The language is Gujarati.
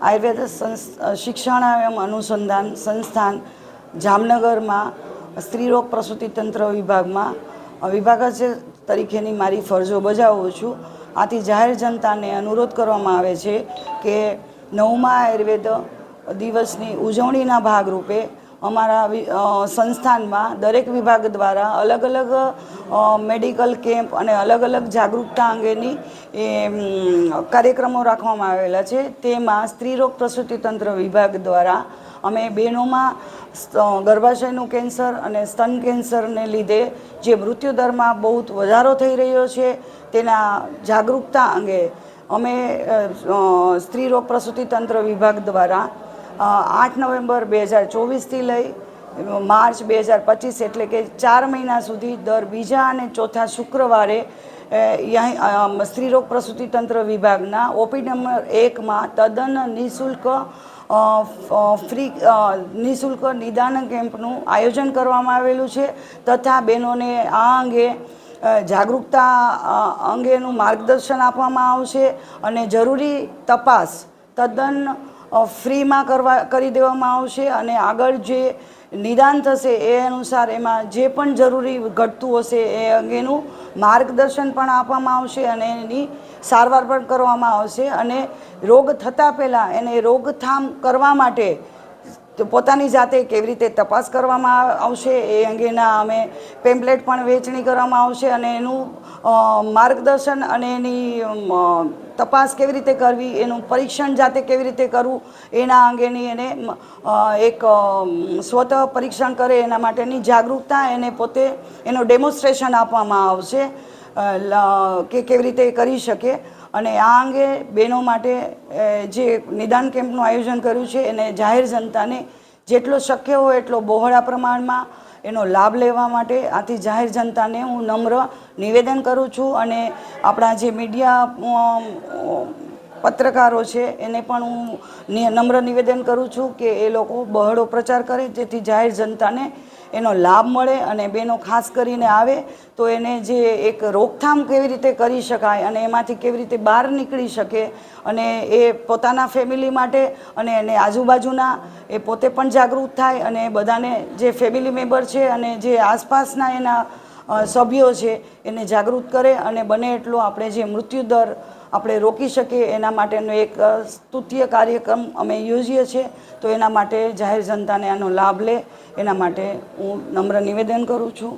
આયુર્વેદ શિક્ષણાયમ અનુસંધાન સંસ્થાન જામનગરમાં સ્ત્રીરોગ પ્રસૂતિ તંત્ર વિભાગમાં વિભાગ તરીકેની મારી ફરજો બજાવું છું. આથી જાહેર જનતાને અનુરોધ કરવામાં આવે છે કે નવમા આયુર્વેદ દિવસની ઉજવણીના ભાગરૂપે અમારા સંસ્થાનમાં દરેક વિભાગ દ્વારા અલગ અલગ મેડિકલ કેમ્પ અને અલગ અલગ જાગૃતતા અંગેની એ, કાર્યક્રમો રાખવામાં આવેલા છે. તેમાં સ્ત્રીરોગ પ્રસૂતિ તંત્ર વિભાગ દ્વારા અમે બહેનોમાં ગર્ભાશયનું કેન્સર અને સ્તન કેન્સરને લીધે જે મૃત્યુદરમાં બહુ વધારો થઈ રહ્યો છે તેના જાગૃતતા અંગે અમે સ્ત્રીરોગ પ્રસૂતિ તંત્ર વિભાગ દ્વારા આઠ નવેમ્બર બે હજાર ચોવીસથી લઈ માર્ચ બે હજાર પચીસ એટલે કે ચાર મહિના સુધી દર બીજા અને ચોથા શુક્રવારે અહીં સ્ત્રીરોગ પ્રસૂતિ તંત્ર વિભાગના ઓપી નંબર એકમાં તદ્દન નિઃશુલ્ક ફ્રી નિઃશુલ્ક નિદાન કેમ્પનું આયોજન કરવામાં આવેલું છે તથા બહેનોને આ અંગે જાગૃતતા અંગેનું માર્ગદર્શન આપવામાં આવશે અને જરૂરી તપાસ તદ્દન ફ્રીમાં કરવા, કરી દેવામાં આવશે અને આગળ જે નિદાન થશે એ અનુસાર એમાં જે પણ જરૂરી ઘટતું હશે એ અંગેનું માર્ગદર્શન પણ આપવામાં આવશે અને એની સારવાર પણ કરવામાં આવશે અને રોગ થતાં પહેલાં એને રોગથામ કરવા માટે તો પોતાની જાતે કેવી રીતે તપાસ કરવામાં આવશે એ અંગેના અમે પેમ્પલેટ પણ વેચણી કરવામાં આવશે અને એનું માર્ગદર્શન અને એની તપાસ કેવી રીતે કરવી, એનું પરીક્ષણ જાતે કેવી રીતે કરવું, એના અંગેની એને એક સ્વતઃ પરીક્ષણ કરે એના માટેની જાગૃતતા એને પોતે એનું ડેમોન્સ્ટ્રેશન આપવામાં આવશે કે કેવી રીતે કરી શકે. અને આ અંગે બહેનો માટે જે નિદાન કેમ્પનું આયોજન કર્યું છે, એને જાહેર જનતાને જેટલો શક્ય હોય એટલો બહોળા પ્રમાણમાં એનો લાભ લેવા માટે આથી જાહેર જનતાને હું નમ્ર નિવેદન કરું છું અને આપણા જે મીડિયા પત્રકારો છે, એને પણ હું નમ્ર નિવેદન કરું છું કે એ લોકો બહોળો પ્રચાર કરે, જેથી જાહેર જનતાને એનો લાભ મળે અને બેનો ખાસ કરીને આવે, તો એને જે એક રોકથામ કેવી રીતે કરી શકાય અને એમાંથી કેવી રીતે બહાર નીકળી શકે અને એ પોતાના ફેમિલી માટે અને એને આજુબાજુના એ પોતે પણ જાગૃત થાય અને બધાને જે ફેમિલી મેમ્બર છે અને જે આસપાસના એના સભ્યો છે એને જાગૃત કરે અને બને એટલો આપણે જે મૃત્યુદર આપણે રોકી શકીએ એના માટેનો એક સ્તુત્ય કાર્યક્રમ અમે યોજીએ છીએ, તો એના માટે જાહેર જનતાને આનો લાભ લે એના માટે હું નમ્ર નિવેદન કરું છું.